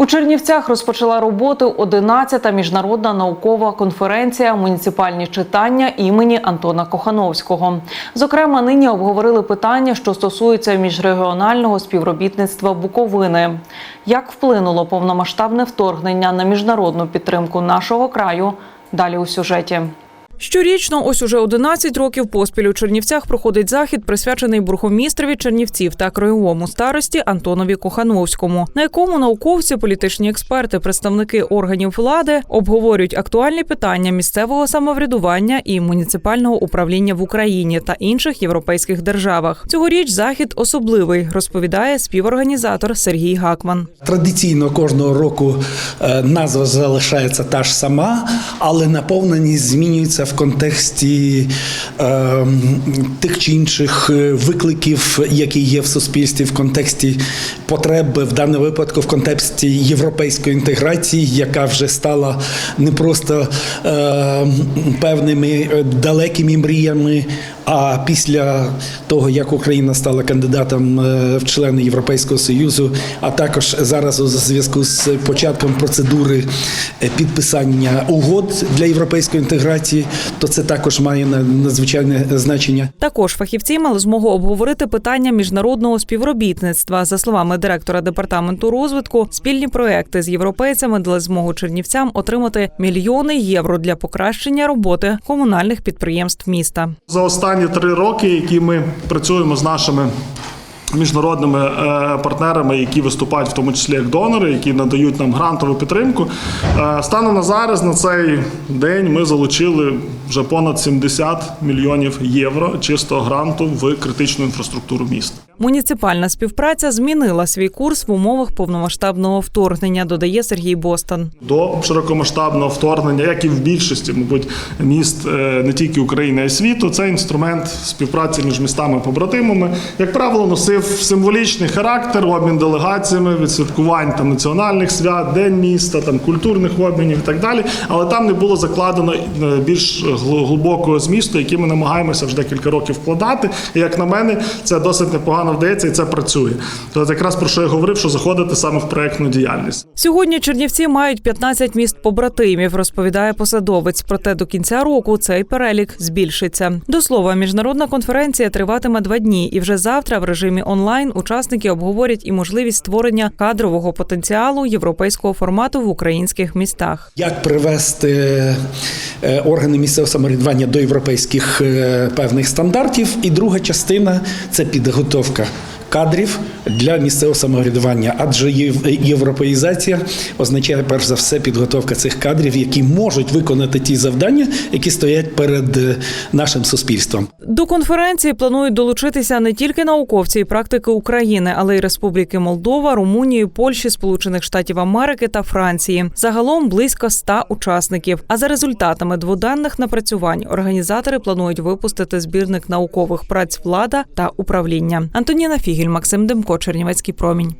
У Чернівцях розпочала роботу 11-та міжнародна наукова конференція Муніципальні читання імені Антона Кохановського. Зокрема, нині обговорили питання, що стосуються міжрегіонального співробітництва Буковини. Як вплинуло повномасштабне вторгнення на міжнародну підтримку нашого краю? Далі у сюжеті. Щорічно, ось уже 11 років поспіль у Чернівцях проходить захід, присвячений бургомістрові Чернівців та краєвому старості Антонові Кохановському, на якому науковці, політичні експерти, представники органів влади обговорюють актуальні питання місцевого самоврядування і муніципального управління в Україні та інших європейських державах. Цьогоріч захід особливий, розповідає співорганізатор Сергій Гакман. Традиційно кожного року е, назва залишається та ж сама, але наповненість змінюється в контексті е, тих чи інших е, викликів, які є в суспільстві, в контексті потреби, в даному випадку в контексті європейської інтеграції, яка вже стала не просто е, певними далекими мріями. А після того, як Україна стала кандидатом е, в члени Європейського союзу, а також зараз у зв'язку з початком процедури е, підписання угод для європейської інтеграції, то це також має надзвичайне значення. Також фахівці мали змогу обговорити питання міжнародного співробітництва. За словами директора департаменту розвитку, спільні проекти з європейцями дали змогу чернівцям отримати мільйони євро для покращення роботи комунальних підприємств міста. За останні три роки, які ми працюємо з нашими міжнародними е, партнерами, які виступають в тому числі як донори, які надають нам грантову підтримку. е, Станом на зараз на цей день ми залучили вже понад 70 мільйонів євро чистого гранту в критичну інфраструктуру міста. Муніципальна співпраця змінила свій курс в умовах повномасштабного вторгнення, додає Сергій Бостан. до широкомасштабного вторгнення, як і в більшості, мабуть, міст е, не тільки України, а й світу. Це інструмент співпраці між містами-побратимами. Як правило, носив символічний характер, обмін делегаціями, відсвяткувань там національних свят, день міста, там культурних обмінів і так далі. Але там не було закладено е, більш глибокого змісту, який ми намагаємося вже декілька років вкладати. І як на мене, це досить непогано вдається і це працює. То якраз про що я говорив, що заходити саме в проектну діяльність. Сьогодні Чернівці мають 15 міст побратимів, розповідає посадовець. Проте до кінця року цей перелік збільшиться. До слова, міжнародна конференція триватиме два дні, і вже завтра в режимі онлайн учасники обговорять і можливість створення кадрового потенціалу європейського формату в українських містах. Як привести е, органи місцевого самоврядування до європейських е, певних стандартів? І друга частина це підготовка кадрів для місцевого самоврядування, адже єв- європеїзація означає перш за все підготовка цих кадрів, які можуть виконати ті завдання, які стоять перед е, нашим суспільством. До конференції планують долучитися не тільки науковці і практики України, але й Республіки Молдова, Румунії, Польщі, Сполучених Штатів Америки та Франції. Загалом близько ста учасників. А за результатами дводенних напрацювань організатори планують випустити збірник наукових праць влада та управління. Антоніна Фігіль, Максим Демко, Чернівецький промінь.